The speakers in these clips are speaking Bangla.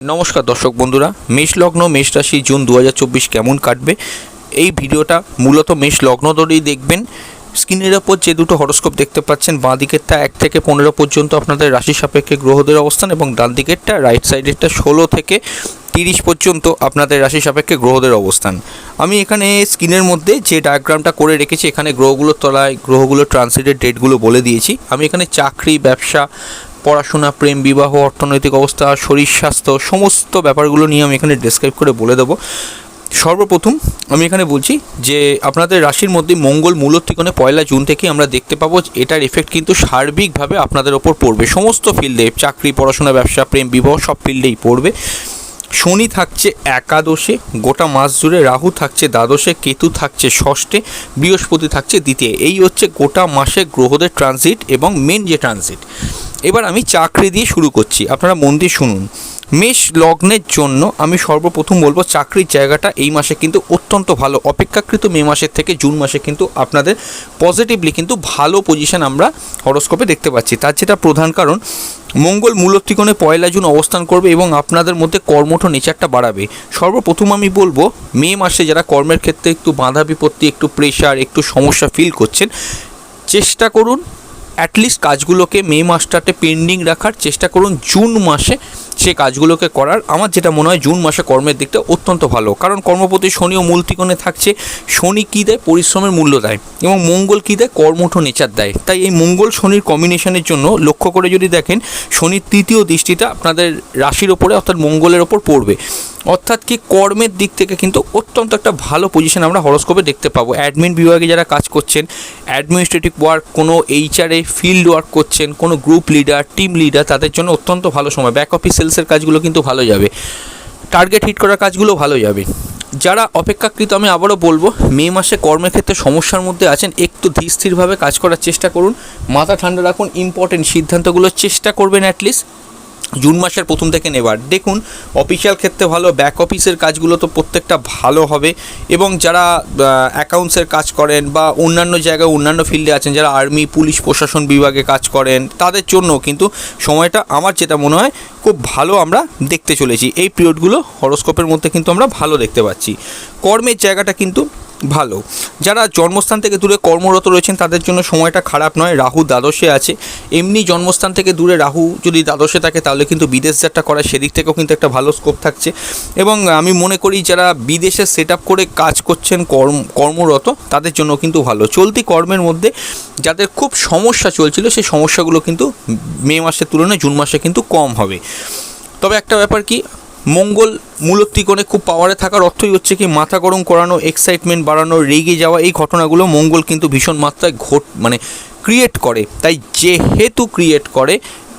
নমস্কার দর্শক বন্ধুরা, মেষ লগ্ন, মেষ রাশি জুন দু হাজার চব্বিশ কেমন কাটবে? এই ভিডিওটা মূলত মেষ লগ্ন ধরেই দেখবেন। স্ক্রিনের ওপর যে দুটো হরস্কোপ দেখতে পাচ্ছেন, বাঁ দিকেরটা এক থেকে পনেরো পর্যন্ত আপনাদের রাশি সাপেক্ষে গ্রহদের অবস্থান এবং ডান দিকেরটা রাইট সাইডেরটা ষোলো থেকে তিরিশ পর্যন্ত আপনাদের রাশি সাপেক্ষে গ্রহদের অবস্থান। আমি এখানে স্ক্রিনের মধ্যে যে ডায়াগ্রামটা করে রেখেছি, এখানে গ্রহগুলোর তলায়, গ্রহগুলোর ট্রান্সিটের ডেটগুলো বলে দিয়েছি। আমি এখানে চাকরি, ব্যবসা পড়াশোনা, প্রেম, বিবাহ, অর্থনৈতিক অবস্থা, শরীর, স্বাস্থ্য, সমস্ত ব্যাপারগুলো নিয়ে আমি এখানে ডেসক্রাইব করে বলে দেবো। সর্বপ্রথম আমি এখানে বলছি যে আপনাদের রাশির মধ্যে মঙ্গল মূলত্রিকোণে পয়লা জুন থেকে আমরা দেখতে পাবো এটার এফেক্ট কিন্তু সার্বিকভাবে আপনাদের ওপর পড়বে। সমস্ত ফিল্ডে চাকরি, পড়াশোনা, ব্যবসা, প্রেম, বিবাহ সব ফিল্ডেই পড়বে। শনি থাকছে একাদশে, গোটা মাস জুড়ে রাহু থাকছে দ্বাদশে, কেতু থাকছে ষষ্ঠে, বৃহস্পতি থাকছে দ্বিতীয়। এই হচ্ছে গোটা মাসে গ্রহদের ট্রানজিট এবং মেন যে ট্রানজিট এবার আমি চাকরি দিয়ে শুরু করছি। আপনারা মন দিয়ে শুনুন। মেষ লগ্নের জন্য আমি সর্বপ্রথম বলব চাকরির জায়গাটা এই মাসে কিন্তু অত্যন্ত ভালো। অপেক্ষাকৃত মে মাসের থেকে জুন মাসে কিন্তু আপনাদের পজিটিভলি কিন্তু ভালো পজিশন আমরা হরস্কোপে দেখতে পাচ্ছি। তার যেটা প্রধান কারণ, মঙ্গল মূলত্রিকোণে পয়লা জুন অবস্থান করবে এবং আপনাদের মধ্যে কর্মঠ নেচারটা বাড়াবে। সর্বপ্রথম আমি বলব, মে মাসে যারা কর্মের ক্ষেত্রে একটু বাধা বিপত্তি, একটু প্রেশার একটু সমস্যা ফিল করছেন, চেষ্টা করুন অ্যাটলিস্ট কাজগুলোকে মে মাসটাতে পেন্ডিং রাখার চেষ্টা করুন। জুন মাসে সে কাজগুলোকে করার আমার যেটা মনে হয় জুন মাসে কর্মের দিকটা অত্যন্ত ভালো। কারণ কর্মপতি শনি ও মূলত্রিকোণে থাকছে, শনি কী দেয়? পরিশ্রমের মূল্য দেয় এবং মঙ্গল কী দেয়? কর্মঠ নেচার দেয়। তাই এই মঙ্গল শনির কম্বিনেশনের জন্য লক্ষ্য করে যদি দেখেন, শনির তৃতীয় দৃষ্টিটা আপনাদের রাশির ওপরে অর্থাৎ মঙ্গলের ওপর পড়বে। অর্থাৎ কি কর্মের দিক থেকে কিন্তু অত্যন্ত একটা ভালো পজিশন আমরা হরস্কোপে দেখতে পাবো। অ্যাডমিন বিভাগে যারা কাজ করছেন অ্যাডমিনিস্ট্রেটিভ ওয়ার্ক কোনো এইচআরএ ফিল্ড ওয়ার্ক করছেন, কোনো গ্রুপ লিডার টিম লিডার তাদের জন্য অত্যন্ত ভালো সময়। ব্যাক অফিস সেলসের কাজগুলো কিন্তু ভালো যাবে। টার্গেট হিট করার কাজগুলো ভালো যাবে। যারা অপেক্ষাকৃত, আমি আবারও বলব, মে মাসে কর্মের ক্ষেত্রে সমস্যার মধ্যে আছেন, একটু ধীর স্থিরভাবে কাজ করার চেষ্টা করুন। মাথা ঠান্ডা রাখুন ইম্পর্টেন্ট সিদ্ধান্তগুলোর চেষ্টা করবেন অ্যাটলিস্ট জুন মাসের প্রথম থেকে নেবার। দেখুন অফিসিয়াল ক্ষেত্রে ভালো ব্যাক অফিসের কাজগুলো তো প্রত্যেকটা ভালো হবে এবং যারা অ্যাকাউন্টসের কাজ করেন বা অন্যান্য জায়গায় অন্যান্য ফিল্ডে আছেন, যারা আর্মি পুলিশ প্রশাসন বিভাগে কাজ করেন, তাদের জন্য কিন্তু সময়টা আমার যেটা মনে হয়, খুব ভালো আমরা দেখতে চলেছি। এই পিরিয়ডগুলো হরস্কোপের মধ্যে কিন্তু আমরা ভালো দেখতে পাচ্ছি। কর্মের জায়গাটা কিন্তু ভালো। যারা জন্মস্থান থেকে দূরে কর্মরত রয়েছেন, তাদের জন্য সময়টা খারাপ নয়। রাহু দ্বাদশে আছে। এমনি জন্মস্থান থেকে দূরে রাহু যদি দ্বাদশে থাকে, তাহলে কিন্তু বিদেশ যাত্রা করা সেদিক থেকেও কিন্তু একটা ভালো স্কোপ থাকছে। এবং আমি মনে করি, যারা বিদেশে সেট আপ করে কাজ করছেন, কর্ম, কর্মরত, তাদের জন্য কিন্তু ভালো। চলতি কর্মের মধ্যে যাদের খুব সমস্যা চলছিল, সেই সমস্যাগুলো কিন্তু মে মাসের তুলনায় জুন মাসে কিন্তু কম হবে। তবে একটা ব্যাপার কি মঙ্গল মূলত্রিকোণে খুব পাওয়ারে থাকার অর্থই হচ্ছে কি, মাথা গরম করানো এক্সাইটমেন্ট বাড়ানো, রেগে যাওয়া, এই ঘটনাগুলো মঙ্গল কিন্তু ভীষণ মাত্রায় ঘট মানে ক্রিয়েট করে। তাই যেহেতু ক্রিয়েট করে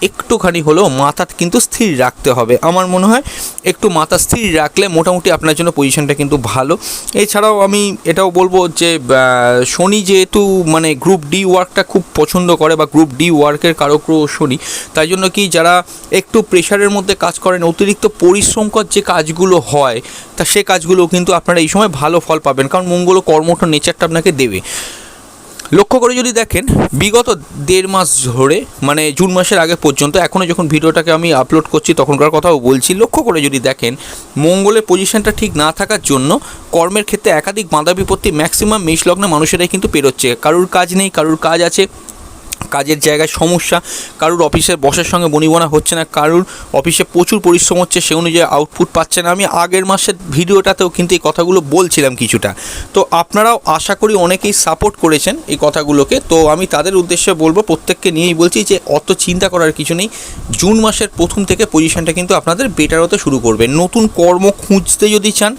একটুখানি হলেও মাথা কিন্তু স্থির রাখতে হবে। আমার মনে হয় একটু মাথা স্থির রাখলে মোটামুটি আপনার জন্য পজিশনটা কিন্তু ভালো। এছাড়াও আমি এটাও বলব যে শনি যেহেতু মানে গ্রুপ ডি ওয়ার্কটা খুব পছন্দ করে বা গ্রুপ ডি ওয়ার্কের কারক শনি, তাই জন্য কি যারা একটু প্রেশারের মধ্যে কাজ করেন, অতিরিক্ত পরিশ্রমকর যে কাজগুলো হয়, তা সে কাজগুলো কিন্তু আপনারা এই সময় ভালো ফল পাবেন। কারণ মঙ্গল কর্মঠ নেচারটা আপনাকে দেবে। লক্ষ্য করে যদি দেখেন, বিগত দেড় মাস ধরে মানে জুন মাসের আগে পর্যন্ত এখনও যখন ভিডিওটাকে আমি আপলোড করছি, তখনকার কথাও বলছি, লক্ষ্য করে যদি দেখেন, মঙ্গলের পজিশনটা ঠিক না থাকার জন্য কর্মের ক্ষেত্রে একাধিক বাঁধা বিপত্তি ম্যাক্সিমাম মেষ লগ্নে মানুষেরাই কিন্তু পেরোচ্ছে। কারুর কাজ নেই, কারুর কাজ আছে কাজের জায়গায় সমস্যা। কারুর অফিসের বসের সঙ্গে বনিবনা হচ্ছে না, কারুর অফিসে প্রচুর পরিশ্রম হচ্ছে, সে অনুযায়ী আউটপুট পাচ্ছে না। আমি আগের মাসের ভিডিওটাতেও কিন্তু এই কথাগুলো বলছিলাম কিছুটা। তো আপনারাও আশা করি অনেকেই সাপোর্ট করেছেন এই কথাগুলোকে। তো আমি তাদের উদ্দেশ্যে বলব, প্রত্যেককে নিয়েই বলছি যে অত চিন্তা করার কিছু নেই। জুন মাসের প্রথম থেকে পজিশনটা কিন্তু আপনাদের বেটার হতে শুরু করবে। নতুন কর্ম খুঁজতে যদি চান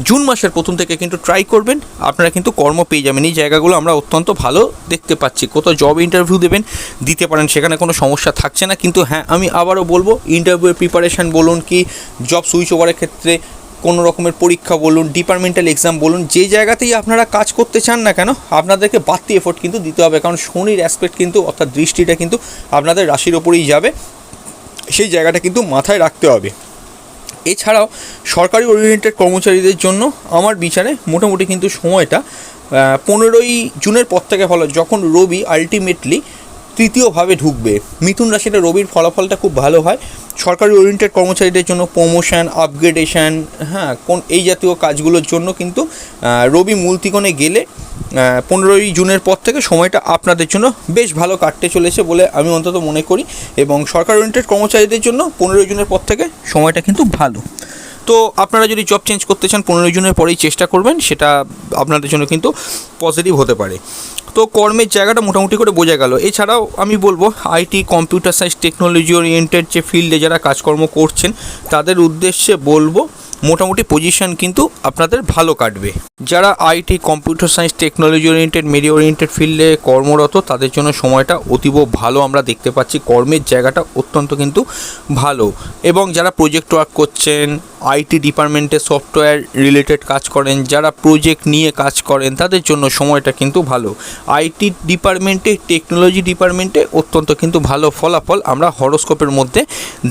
জুন মাসের প্রথম থেকে কিন্তু ট্রাই করবেন। আপনারা কিন্তু কর্ম পেয়ে যাবেন। এই জায়গাগুলো আমরা অত্যন্ত ভালো দেখতে পাচ্ছি। কোথাও জব ইন্টারভিউ দেবেন, দিতে পারেন, সেখানে কোনো সমস্যা থাকছে না। কিন্তু হ্যাঁ আমি আবারও বলব ইন্টারভিউয়ের প্রিপারেশান বলুন কি জব সুইচ ওভারের ক্ষেত্রে কোনো রকমের পরীক্ষা বলুন ডিপার্টমেন্টাল এক্সাম বলুন, যে জায়গাতেই আপনারা কাজ করতে চান না কেন, আপনাদেরকে বাড়তি এফোর্ট কিন্তু দিতে হবে। কারণ শনির অ্যাসপেক্ট কিন্তু, অর্থাৎ দৃষ্টিটা কিন্তু আপনাদের রাশির ওপরেই যাবে। সেই জায়গাটা কিন্তু মাথায় রাখতে হবে। এছাড়াও সরকারি ওরিয়েন্টেড কর্মচারীদের জন্য আমার বিচারে মোটামুটি কিন্তু সময়টা পনেরোই জুনের পর থেকে ভালো, যখন রবি আলটিমেটলি তৃতীয়ভাবে ঢুকবে। মিথুন রাশিতে রবির ফলাফলটা খুব ভালো হয়। সরকারি ওরিয়েন্টেড কর্মচারীদের জন্য প্রমোশন আপগ্রেডেশন হ্যাঁ কোন এই জাতীয় কাজগুলোর জন্য কিন্তু রবি মূল ত্রিকোণে গেলে পনেরোই জুনের পর থেকে সময়টা আপনাদের জন্য বেশ ভালো কাটতে চলেছে বলে আমি অন্তত মনে করি। এবং সরকার ওরিয়েন্টেড কর্মচারীদের জন্য পনেরোই জুনের পর থেকে সময়টা কিন্তু ভালো। তো আপনারা যদি জব চেঞ্জ করতে চান, পনেরো জনের পরেই চেষ্টা করবেন, সেটা আপনাদের জন্য কিন্তু পজিটিভ হতে পারে। তো কর্মের জায়গাটা মোটামুটি করে বোঝা গেল। এছাড়াও আমি বলব IT computer science technology oriented যে ফিল্ডে যারা কাজকর্ম করছেন, তাদের উদ্দেশ্যে বলব মোটামুটি পজিশন কিন্তু আপনাদের ভালো কাটবে। যারা IT computer science technology oriented media oriented ফিল্ডে কর্মরত, তাদের জন্য সময়টা অতীব ভালো আমরা দেখতে পাচ্ছি। কর্মের জায়গাটা অত্যন্ত কিন্তু ভালো। এবং যারা প্রজেক্ট ওয়ার্ক করছেন আইটি ডিপার্টমেন্টে সফটওয়্যার রিলেটেড কাজ করেন, যারা প্রজেক্ট নিয়ে কাজ করেন, তাদের জন্য সময়টা কিন্তু ভালো। আইটি ডিপার্টমেন্টে টেকনোলজি ডিপার্টমেন্টে অত্যন্ত কিন্তু ভালো ফলাফল আমরা হরোস্কোপের মধ্যে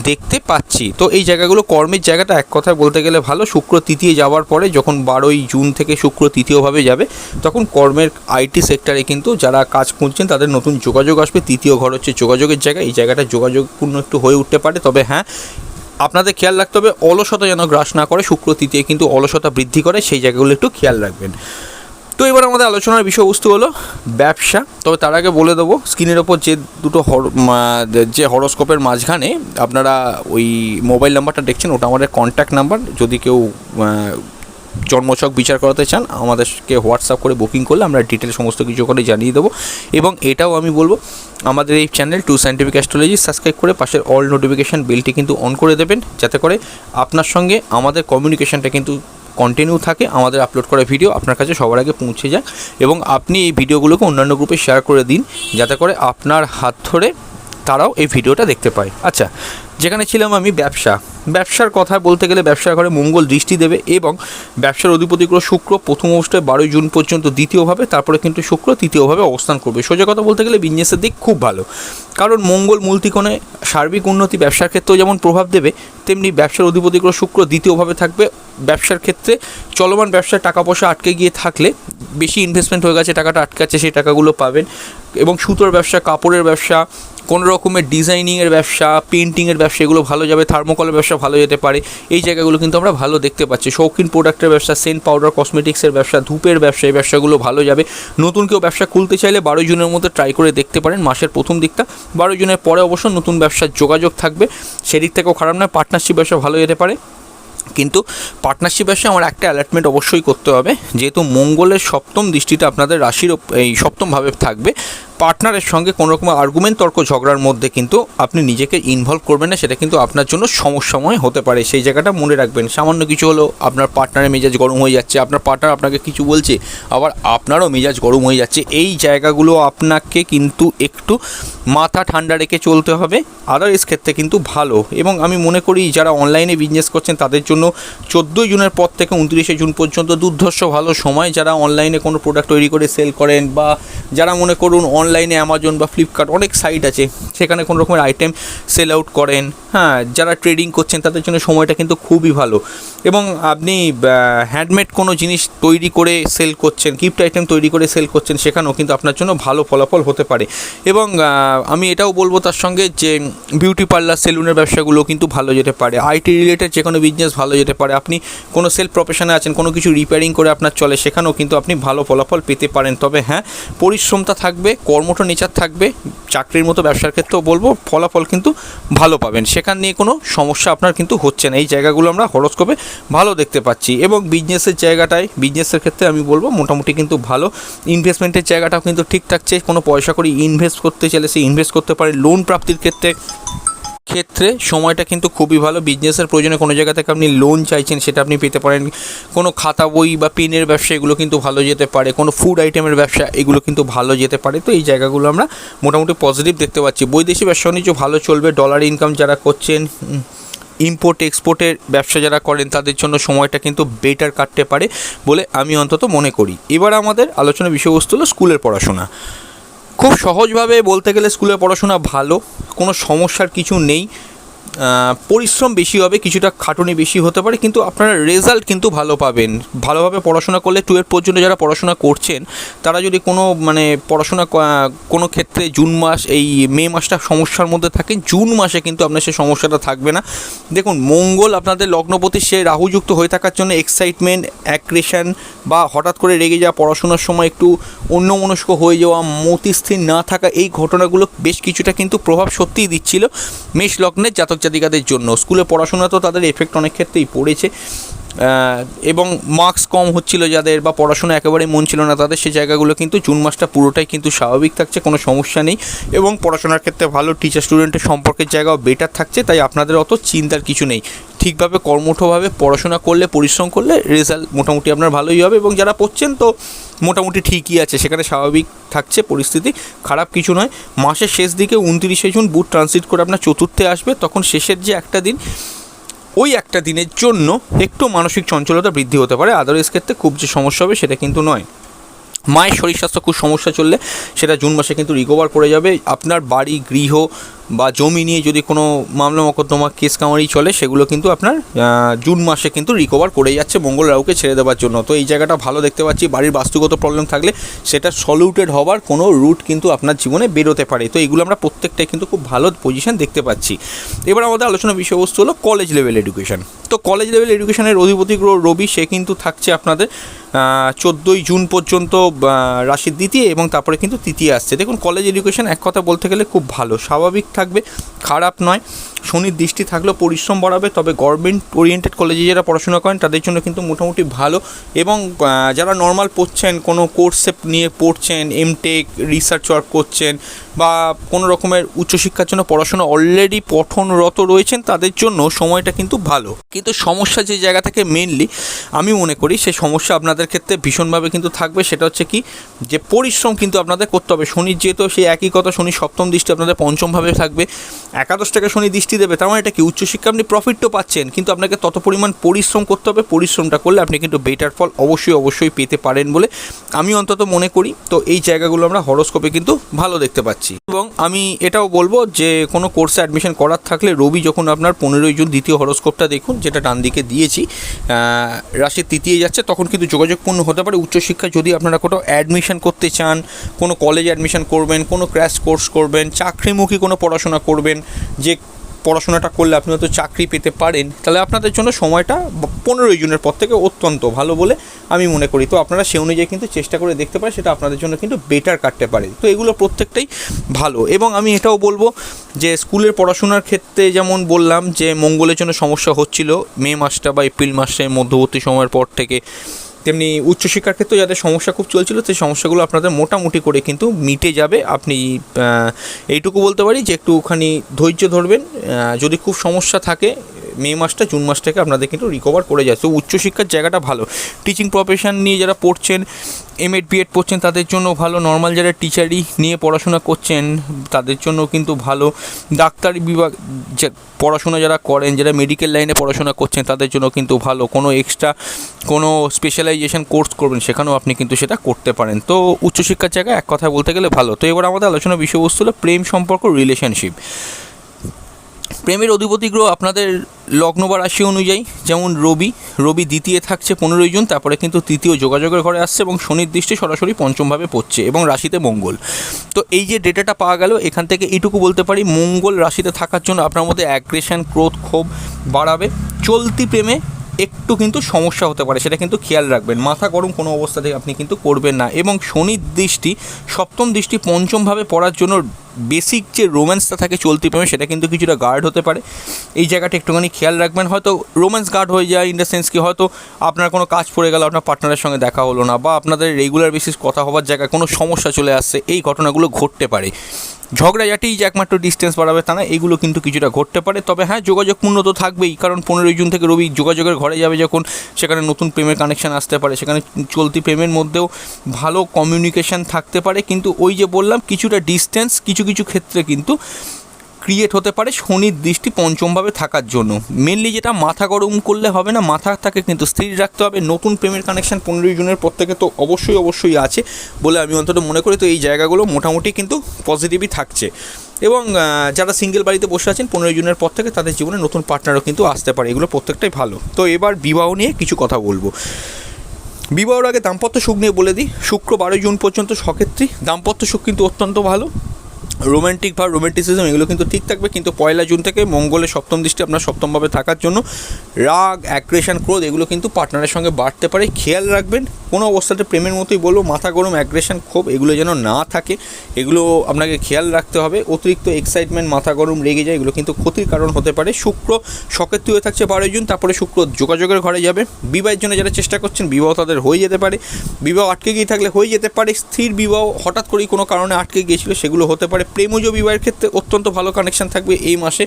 দেখতে পাচ্ছি। তো এই জায়গাগুলো কর্মের জায়গাটা এক কথায় বলতে গেলে ভালো, শুক্র তৃতীয় যাওয়ার পরে যখন বারোই জুন থেকে শুক্র তৃতীয়ভাবে যাবে, তখন কর্মের আইটি সেক্টরে কিন্তু যারা কাজ খুঁজছেন তাদের নতুন যোগাযোগ আসবে। তৃতীয় ঘর হচ্ছে যোগাযোগের জায়গা। এই জায়গাটা যোগাযোগপূর্ণ একটু হয়ে উঠতে পারে। তবে হ্যাঁ আপনাদের খেয়াল রাখতে হবে, অলসতা যেন গ্রাস না করে, শুক্র তৃতীয় কিন্তু অলসতা বৃদ্ধি করে, সেই জায়গাগুলো একটু খেয়াল রাখবেন। তো এবার আমাদের আলোচনার বিষয়বস্তু হলো ব্যবসা। তবে তার আগে বলে দেবো, স্ক্রিনের ওপর যে দুটো হর যে হরোস্কোপের মাঝখানে আপনারা ওই মোবাইল নাম্বারটা দেখছেন, ওটা আমাদের কন্ট্যাক্ট নাম্বার। যদি কেউ জন্মছক বিচার করাতে চান, আমাদেরকে হোয়াটসঅ্যাপ করে বুকিং করলে আমরা ডিটেল সমস্ত কিছু করে জানিয়ে দেবো। এবং এটাও আমি বলব, আমাদের এই channel to scientific astrology subscribe করে পাশের অল নোটিফিকেশান বেলটি কিন্তু অন করে দেবেন। যাতে করে আপনার সঙ্গে আমাদের কমিউনিকেশনটা কিন্তু কন্টিনিউ থাকে, আমাদের আপলোড করা ভিডিও আপনার কাছে সবার আগে পৌঁছে যায় এবং আপনি এই ভিডিওগুলোকে অন্যান্য গ্রুপে শেয়ার করে দিন, যাতে করে আপনার হাত ধরে তারাও এই ভিডিওটা দেখতে পায়। আচ্ছা যেখানে ছিলাম আমি ব্যবসা। ব্যবসার কথা বলতে গেলে ব্যবসার ঘরে মঙ্গল দৃষ্টি দেবে এবং ব্যবসার অধিপতি গ্রহ শুক্র প্রথম অবস্থায় বারোই জুন পর্যন্ত দ্বিতীয়ভাবে, তারপরে কিন্তু শুক্র তৃতীয়ভাবে অবস্থান করবে। সোজা কথা বলতে গেলে বিজনেসের দিক খুব ভালো। কারণ মঙ্গল মূলতিকোণে সার্বিক উন্নতি ব্যবসার ক্ষেত্রেও যেমন প্রভাব দেবে, তেমনি ব্যবসার অধিপতি গ্রহ শুক্র দ্বিতীয়ভাবে থাকবে। ব্যবসার ক্ষেত্রে চলমান ব্যবসায় টাকা পয়সা আটকে গিয়ে থাকলে বেশি ইনভেস্টমেন্ট হয়ে গেছে, টাকাটা আটকাচ্ছে, সেই টাকাগুলো পাবেন। এবং সুতোর ব্যবসা, কাপড়ের ব্যবসা কোনো রকমের ডিজাইনিংয়ের ব্যবসা পেন্টিংয়ের ব্যবসা, এগুলো ভালো যাবে, থার্মোকলের ব্যবসা ভালো যেতে পারে। এই জায়গাগুলো কিন্তু আমরা ভালো দেখতে পাচ্ছি। শৌখিন প্রোডাক্টের ব্যবসা, সেন্ট পাউডার কসমেটিক্সের ব্যবসা, ধূপের ব্যবসা, এই ব্যবসাগুলো ভালো যাবে। নতুন কেউ ব্যবসা খুলতে চাইলে বারোই জুনের মধ্যে ট্রাই করে দেখতে পারেন মাসের প্রথম দিকটা। বারোই জুনের পরে অবশ্য নতুন ব্যবসার যোগাযোগ থাকবে। সেদিক থেকেও খারাপ নয় পার্টনারশিপ ব্যবসা ভালো যেতে পারে। কিন্তু পার্টনারশিপ ব্যবসা আমার একটা অ্যালার্টমেন্ট অবশ্যই করতে হবে। যেহেতু মঙ্গলের সপ্তম দৃষ্টিটা আপনাদের রাশির এই সপ্তমভাবে থাকবে পার্টনারের সঙ্গে কোনো রকম আর্গুমেন্ট তর্ক, ঝগড়ার মধ্যে কিন্তু আপনি নিজেকে ইনভলভ করবেন না, সেটা কিন্তু আপনার জন্য সমস্যাময় হতে পারে। সেই জায়গাটা মনে রাখবেন। সামান্য কিছু হলো আপনার পার্টনারের মেজাজ গরম হয়ে যাচ্ছে, আপনার পার্টনার আপনাকে কিছু বলছে, আবার আপনারও মেজাজ গরম হয়ে যাচ্ছে। এই জায়গাগুলো আপনাকে কিন্তু একটু মাথা ঠান্ডা রেখে চলতে হবে। আদার্স ক্ষেত্রে কিন্তু ভালো। এবং আমি মনে করি, যারা অনলাইনে বিজনেস করছেন, তাদের জন্য চোদ্দোই জুনের পর থেকে উনত্রিশে জুন পর্যন্ত দুর্ধর্ষ ভালো সময়। যারা অনলাইনে কোনো প্রোডাক্ট তৈরি করে সেল করেন বা যারা মনে করুন অনলাইনে অ্যামাজন বা ফ্লিপকার্ট অনেক সাইট আছে, সেখানে কোনো রকমের আইটেম সেল আউট করেন। হ্যাঁ যারা ট্রেডিং করছেন, তাদের জন্য সময়টা কিন্তু খুবই ভালো। এবং আপনি হ্যান্ডমেড কোনো জিনিস তৈরি করে সেল করছেন গিফট আইটেম তৈরি করে সেল করছেন, সেখানেও কিন্তু আপনার জন্য ভালো ফলাফল হতে পারে। এবং আমি এটাও বলব তার সঙ্গে যে বিউটি পার্লার সেলুনের ব্যবসাগুলো কিন্তু ভালো যেতে পারে। আইটি রিলেটেড যে কোনো বিজনেস ভালো যেতে পারে। আপনি কোনো সেলফ প্রফেশনে আছেন, কোনো কিছু রিপেয়ারিং করে আপনার চলে, সেখানেও কিন্তু আপনি ভালো ফলাফল পেতে পারেন। তবে হ্যাঁ পরিশ্রমটা থাকবে কর্মটা নেচার থাকবে, চাকরির মতো ব্যবসার ক্ষেত্রেও বলব, ফলাফল কিন্তু ভালো পাবেন। সেখান নিয়ে কোনো সমস্যা আপনার কিন্তু হচ্ছে না। এই জায়গাগুলো আমরা হরস্কোপে ভালো দেখতে পাচ্ছি। এবং বিজনেসের জায়গাটায়, বিজনেসের ক্ষেত্রে আমি বলব, মোটামুটি কিন্তু ভালো। ইনভেস্টমেন্টের জায়গাটাও কিন্তু ঠিক থাকছে। কোনো পয়সা করে ইনভেস্ট করতে চাইলে সে ইনভেস্ট করতে পারে। লোন প্রাপ্তির ক্ষেত্রে ক্ষেত্রে সময়টা কিন্তু খুবই ভালো। বিজনেসের প্রয়োজনে কোনো জায়গা থেকে আপনি লোন চাইছেন, সেটা আপনি পেতে পারেন। কোনো খাতা, বই বা পেনের ব্যবসা, এগুলো কিন্তু ভালো যেতে পারে। কোনো ফুড আইটেমের ব্যবসা, এগুলো কিন্তু ভালো যেতে পারে। তো এই জায়গাগুলো আমরা মোটামুটি পজিটিভ দেখতে পাচ্ছি। বৈদেশিক ব্যবসা বাণিজ্য ভালো চলবে। ডলার ইনকাম যারা করছেন ইম্পোর্ট এক্সপোর্টের ব্যবসা যারা করেন, তাদের জন্য সময়টা কিন্তু বেটার কাটতে পারে বলে আমি অন্তত মনে করি। এবার আমাদের আলোচনার বিষয়বস্তু হলো স্কুলের পড়াশোনা। খুব সহজভাবে বলতে গেলে স্কুলে পড়াশোনা ভালো কোনো সমস্যার কিছু নেই। পরিশ্রম বেশি হবে, কিছুটা খাটুনি বেশি হতে পারে, কিন্তু আপনারা রেজাল্ট কিন্তু ভালো পাবেন। ভালোভাবে পড়াশোনা করলে টুয়েলভ পর্যন্ত যারা পড়াশোনা করছেন, তারা যদি কোনো মানে পড়াশোনা কোনো ক্ষেত্রে জুন মাস, এই মে মাসটা সমস্যার মধ্যে থাকেন, জুন মাসে কিন্তু আপনার সেই সমস্যাটা থাকবে না। দেখুন, মঙ্গল আপনাদের লগ্নপতি, সে রাহুযুক্ত হয়ে থাকার জন্য এক্সাইটমেন্ট অ্যাগ্রেশন বা হঠাৎ করে রেগে যাওয়া পড়াশোনার সময় একটু অন্যমনস্ক হয়ে যাওয়া, মতিস্থির না থাকা, এই ঘটনাগুলো বেশ কিছুটা কিন্তু প্রভাব সত্যিই দিচ্ছিল। মেষ লগ্নের জাতক জাতিকাদের জন্য। স্কুলে পড়াশোনা তো তাদের এফেক্ট অনেক ক্ষেত্রেই পড়েছে। এবং মার্কস কম হচ্ছিল যাদের বা পড়াশোনা একেবারে মন ছিল না তাদের সেই জায়গাগুলো কিন্তু জুন মাসটা পুরোটাই কিন্তু স্বাভাবিক থাকছে, কোনো সমস্যা নেই। এবং পড়াশোনার ক্ষেত্রে ভালো টিচার স্টুডেন্টের সম্পর্কের জায়গাও বেটার থাকছে, তাই আপনাদের অত চিন্তার কিছু নেই। ঠিকভাবে কর্মঠভাবে পড়াশোনা করলে, পরিশ্রম করলে রেজাল্ট মোটামুটি আপনার ভালোই হবে। এবং যারা পড়ছেন তো মোটামুটি ঠিকই আছে। সেখানে স্বাভাবিক থাকছে, পরিস্থিতি খারাপ কিছু নয়। মাসের শেষ দিকে উনত্রিশে জুন বুট ট্রানজিট করে আপনার চতুর্থে আসবে। তখন শেষের যে একটা দিন, ওই একটা দিনের জন্য একটু মানসিক চঞ্চলতা বৃদ্ধি হতে পারে। আদারওয়াইজ ক্ষেত্রে খুব যে সমস্যা হবে সেটা কিন্তু নয়। মায়ের শরীর স্বাস্থ্য খুব সমস্যা চললে সেটা জুন মাসে কিন্তু রিকভার করে যাবে। আপনার বাড়ি, গৃহ বা জমি নিয়ে যদি কোনো মামলা মকদ্দমা কেস কামারি চলে, সেগুলো কিন্তু আপনার জুন মাসে কিন্তু রিকভার করে যাচ্ছে মঙ্গল রাহুকে ছেড়ে দেওয়ার জন্য। তো এই জায়গাটা ভালো দেখতে পাচ্ছি, বাড়ির বাস্তুগত প্রবলেম থাকলে সেটা সলিউটেড হওয়ার কোনো রুট কিন্তু আপনার জীবনে বেরোতে পারে। তো এগুলো আমরা প্রত্যেকটাই কিন্তু খুব ভালো পজিশন দেখতে পাচ্ছি। এবার আমাদের আলোচনা বিষয়বস্তু হলো কলেজ লেভেল এডুকেশন তো কলেজ লেভেল এডুকেশনের অধিপতি রবি, সে কিন্তু থাকছে আপনাদের চোদ্দোই জুন পর্যন্ত রাশির দ্বিতীয় এবং তারপরে কিন্তু তৃতীয় আসছে। দেখুন কলেজ এডুকেশন এক কথা বলতে গেলে খুব ভালো। স্বাভাবিক থাকবে, খারাপ নয়। শনির দৃষ্টি থাকলেও পরিশ্রম বাড়াবে, তবে গভর্নমেন্ট ওরিয়েন্টেড কলেজে যারা পড়াশোনা করেন, তাদের জন্য কিন্তু মোটামুটি ভালো। এবং যারা নর্মাল পড়ছেন, কোনো কোর্সে নিয়ে পড়ছেন এমটেক রিসার্চ ওয়ার্ক করছেন, বা কোনো রকমের উচ্চশিক্ষার জন্য পড়াশোনা অলরেডি পঠনরত রয়েছেন, তাদের জন্য সময়টা কিন্তু ভালো। কিন্তু সমস্যা যে জায়গা থেকে মেনলি আমি মনে করি সেই সমস্যা আপনাদের ক্ষেত্রে ভীষণভাবে কিন্তু থাকবে, সেটা হচ্ছে কি, যে পরিশ্রম কিন্তু আপনাদের করতে হবে। শনির যেহেতু সেই একই কথা, শনি সপ্তম দৃষ্টি আপনাদের পঞ্চমভাবে থাকবে। একাদশ টাকা শনি দৃষ্টি দেবে, তার মানে এটা কি? উচ্চশিক্ষা আপনি প্রফিট তো পাচ্ছেন, কিন্তু আপনাকে তত পরিমাণ পরিশ্রম করতে হবে। পরিশ্রমটা করলে আপনি কিন্তু বেটার ফল অবশ্যই অবশ্যই পেতে পারেন বলে আমি অন্তত মনে করি। তো এই জায়গাগুলো আমরা হরস্কোপে কিন্তু ভালো দেখতে পাচ্ছি। এবং আমি এটাও বলব যে, কোনো কোর্সে অ্যাডমিশন করার থাকলে রবি যখন আপনার পনেরোই জুন দ্বিতীয় হরস্কোপটা দেখুন, যেটা ডান দিকে দিয়েছি রাশির তৃতীয় যাচ্ছে, তখন কিন্তু যোগাযোগপূর্ণ হতে পারে। উচ্চশিক্ষায় যদি আপনারা কোথাও অ্যাডমিশন করতে চান, কোনো কলেজে অ্যাডমিশন করবেন, কোনো ক্র্যাশ কোর্স করবেন, চাকরিমুখী কোনো পড়াশোনা করবেন, যে পড়াশোনাটা করলে আপনি হয়তো চাকরি পেতে পারেন, তাহলে আপনাদের জন্য সময়টা পনেরোই জুনের পর থেকে অত্যন্ত ভালো বলে আমি মনে করি। তো আপনারা সে অনুযায়ী কিন্তু চেষ্টা করে দেখতে পারেন, সেটা আপনাদের জন্য কিন্তু বেটার কাটতে পারে। তো এগুলো প্রত্যেকটাই ভালো। এবং আমি এটাও বলব যে স্কুলের পড়াশোনার ক্ষেত্রে যেমন বললাম যে মঙ্গলের জন্য সমস্যা হচ্ছিল, মে মাসটা বা এপ্রিল মাসের মধ্যবর্তী সময়ের পর থেকে তেমনি উচ্চশিক্ষার ক্ষেত্রে যাদের সমস্যা খুব চলছিল, সেই সমস্যাগুলো আপনাদের মোটামুটি করে কিন্তু মিটে যাবে। আপনি এইটুকু বলতে পারি যে একটুখানি ধৈর্য ধরবেন। যদি খুব সমস্যা থাকে মে মাসটা, জুন মাস থেকে আপনাদের কিন্তু রিকভার করে যাচ্ছে তো উচ্চশিক্ষার জায়গাটা ভালো। টিচিং প্রফেশন নিয়ে যারা পড়ছেন এম এড বিএড পড়ছেন, তাদের জন্য ভালো। নর্মাল যারা টিচারি নিয়ে পড়াশোনা করছেন, তাদের জন্য কিন্তু ভালো। ডাক্তারি বিভাগ, যে পড়াশোনা যারা করেন, যারা মেডিকেল লাইনে পড়াশোনা করছেন, তাদের জন্য কিন্তু ভালো। কোনো এক্সট্রা কোনো স্পেশালাইজেশন কোর্স করবেন, সেখানেও আপনি কিন্তু সেটা করতে পারেন। তো, উচ্চশিক্ষার জায়গায় এক কথায় বলতে গেলে ভালো। তো, এবার আমাদের আলোচনা বিষয়বস্তু হলো প্রেম সম্পর্ক রিলেশনশিপ প্রেমের অধিপতি গ্রহ আপনাদের লগ্ন বা রাশি অনুযায়ী, যেমন রবি রবি দ্বিতীয় থাকছে পনেরোই জুন, তারপরে কিন্তু তৃতীয় যোগাযোগের ঘরে আসছে এবং শনির দৃষ্টি সরাসরি পঞ্চমভাবে পড়ছে এবং রাশিতে মঙ্গল। তো এই যে ডেটাটা পাওয়া গেল, এখান থেকে এইটুকু বলতে পারি, মঙ্গল রাশিতে থাকার জন্য আপনার মধ্যে অ্যাগ্রেশন ক্রোধ ক্ষোভ বাড়াবে। চলতি প্রেমে একটু কিন্তু সমস্যা হতে পারে, সেটা কিন্তু খেয়াল রাখবেন। মাথা গরম কোনো অবস্থাতে আপনি কিন্তু করবেন না এবং শনির দৃষ্টি, সপ্তম দৃষ্টি পঞ্চমভাবে পড়ার জন্য বেসিক যে রোম্যান্সটা থাকে চলতি প্রেমে, সেটা কিন্তু কিছুটা গার্ড হতে পারে। এই জায়গাটা একটুখানি খেয়াল রাখবেন। হয়তো রোম্যান্স গার্ড হয়ে যায় ইন দ্য সেন্স কি হয়তো আপনার কোনো কাজ পড়ে গেল, আপনার পার্টনারের সঙ্গে দেখা হলো না, বা আপনাদের রেগুলার বেসিস কথা হওয়ার জায়গায় কোনো সমস্যা চলে আসছে, এই ঘটনাগুলো ঘটতে পারে। ঝগড়াঝাটিই যে একমাত্র ডিস্টেন্স বাড়াবে তা না, এগুলো কিন্তু কিছুটা ঘটতে পারে। তবে হ্যাঁ যোগাযোগপূর্ণ তো থাকবেই, কারণ পনেরোই জুন থেকে রবি যোগাযোগের ঘরে যাবে যখন, সেখানে নতুন প্রেমের কানেকশান আসতে পারে। সেখানে চলতি প্রেমের মধ্যেও ভালো কমিউনিকেশন থাকতে পারে। কিন্তু ওই যে বললাম, কিছুটা ডিস্টেন্স কিছু কিছু কিছু ক্ষেত্রে কিন্তু ক্রিয়েট হতে পারে শনির দৃষ্টি পঞ্চমভাবে থাকার জন্য। মেনলি যেটা মাথা গরম করলে হবে না, মাথাটাকে কিন্তু স্থির রাখতে হবে। নতুন প্রেমের কানেকশন পনেরোই জুনের পর থেকে তো অবশ্যই অবশ্যই আছে বলে আমি অন্তত মনে করি। তো এই জায়গাগুলো মোটামুটি কিন্তু পজিটিভই থাকছে। এবং যারা সিঙ্গেল বাড়িতে বসে আছেন পনেরোই জুনের পর থেকে তাদের জীবনে নতুন পার্টনারও কিন্তু আসতে পারে। এগুলো প্রত্যেকটাই ভালো। তো এবার বিবাহ নিয়ে কিছু কথা বলব। বিবাহর আগে দাম্পত্য সুখ নিয়ে বলে দিই। শুক্র বারোই জুন পর্যন্ত সক্ষেত্রী। দাম্পত্য সুখ কিন্তু অত্যন্ত ভালো। রোমান্টিক বা রোমান্টিসিজম এগুলো কিন্তু ঠিক থাকবে, কিন্তু পয়লা জুন থেকে মঙ্গলের সপ্তম দৃষ্টি আপনার সপ্তমভাবে থাকার জন্য রাগ অ্যাগ্রেশন ক্রোধ এগুলো কিন্তু পার্টনারের সঙ্গে বাড়তে পারে। খেয়াল রাখবেন, কোনো অবস্থাতে প্রেমের মতোই বলব, মাথা গরম অ্যাগ্রেশন ক্ষোভ এগুলো যেন না থাকে, এগুলো আপনাকে খেয়াল রাখতে হবে। অতিরিক্ত এক্সাইটমেন্ট মাথা গরম, রেগে যায়, এগুলো কিন্তু ক্ষতির কারণ হতে পারে। শুক্র সকেত্রী হয়ে থাকছে বারোই জুন, তারপরে শুক্র যোগাযোগের ঘরে যাবে। বিবাহের জন্য যারা চেষ্টা করছেন, বিবাহ তাদের হয়ে যেতে পারে। বিবাহ আটকে গিয়ে থাকলে হয়ে যেতে পারে, স্থির বিবাহ হঠাৎ করেই কোনো কারণে আটকে গিয়েছিল, সেগুলো হতে পারে। প্রেমজ বিবাহের ক্ষেত্রে অত্যন্ত ভালো কানেকশন থাকবে এই মাসে।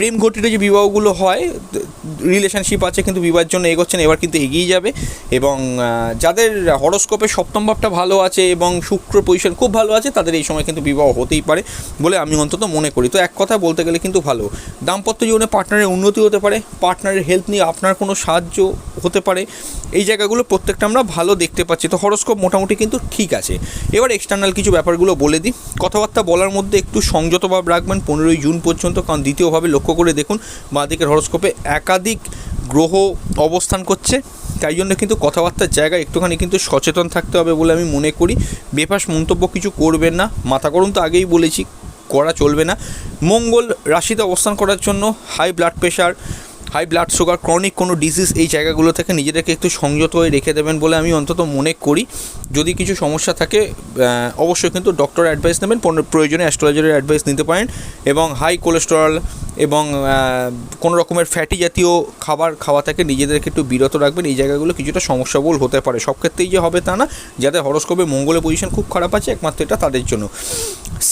প্রেম ঘটিত যে বিবাহগুলো হয় রিলেশনশিপ আছে কিন্তু বিবাহের জন্য এগোচ্ছেন, এবার কিন্তু এগিয়ে যাবে। এবং যাদের হরস্কোপে সপ্তম ভাবটা ভালো আছে এবং শুক্র পজিশন খুব ভালো আছে, তাদের এই সময় কিন্তু বিবাহ হতেই পারে বলে আমি অন্তত মনে করি। তো এক কথা বলতে গেলে কিন্তু ভালো। দাম্পত্য জীবনে পার্টনারের উন্নতি হতে পারে পার্টনারের হেল্প নিয়ে আপনার কোনো সাহায্য হতে পারে। এই জায়গাগুলো প্রত্যেকটা আমরা ভালো দেখতে পাচ্ছি। তো হরস্কোপ মোটামুটি কিন্তু ঠিক আছে। এবার এক্সটার্নাল কিছু ব্যাপারগুলো বলে দিই। কথাবার্তা বলার মধ্যে একটু সংযতভাব রাখবেন। পনেরোই জুন পর্যন্ত, কারণ দ্বিতীয়ভাবে লক্ষ্য করে দেখুন বাঁ দিকের হরস্কোপে একাধিক গ্রহ অবস্থান করছে। তাই জন্য কিন্তু কথাবার্তার জায়গায় একটুখানি কিন্তু সচেতন থাকতে হবে বলে আমি মনে করি। বেফাস মন্তব্য কিছু করবেন না। মাথা গরম তো আগেই বলেছি, করা চলবে না। মঙ্গল রাশিতে অবস্থান করার জন্য high blood pressure high blood sugar chronic কোনো ডিজিজ এই জায়গাগুলো থেকে নিজেদেরকে একটু সংযত হয়ে রেখে দেবেন বলে আমি অন্তত মনে করি। যদি কিছু সমস্যা থাকে অবশ্যই কিন্তু ডক্টর অ্যাডভাইস নেবেন প্রয়োজনে অ্যাস্ট্রোলজারের অ্যাডভাইস নিতে পারেন এবং হাই কোলেস্টেরল এবং কোনো রকমের ফ্যাটি জাতীয় খাবার খাওয়া থেকে নিজেদেরকে একটু বিরত রাখবেন। এই জায়গাগুলো কিছুটা সমস্যাবহুল হতে পারে। সব ক্ষেত্রেই যে হবে তা না, যাদের হরস্কোপে মঙ্গলের পজিশন খুব খারাপ আছে, একমাত্র এটা তাদের জন্য।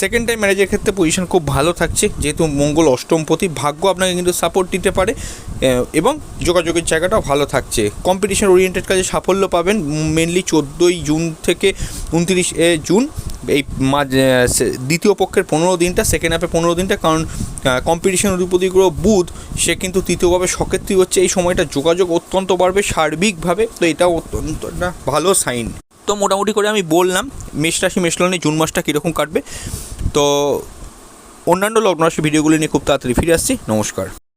সেকেন্ড টাইম ম্যারেজের ক্ষেত্রে পজিশন খুব ভালো থাকছে, যেহেতু মঙ্গল অষ্টমপতি, ভাগ্য আপনাকে কিন্তু সাপোর্ট দিতে পারে। এবং যোগাযোগের জায়গাটাও ভালো থাকছে। কম্পিটিশন ওরিয়েন্টেড কাজে সাফল্য পাবেন মেনলি চোদ্দোই জুন থেকে উনত্রিশ জুন। এই মাঝ দ্বিতীয় পক্ষের পনেরো দিনটা সেকেন্ড হাফে পনেরো দিনটা, কারণ কম্পিটিশন অধিপতি গ্রহ বুধ, সে কিন্তু তৃতীয়ভাবে সকেত্রী হচ্ছে। এই সময়টা যোগাযোগ অত্যন্ত বাড়বে সার্বিকভাবে, তো এটাও অত্যন্ত একটা ভালো সাইন তো মোটামুটি করে আমি বললাম, মেষ রাশি মেষলনে জুন মাসটা কীরকম কাটবে। তো অন্যান্য লগ্ন রাশি ভিডিওগুলি নিয়ে খুব তাড়াতাড়ি ফিরে আসছি। নমস্কার।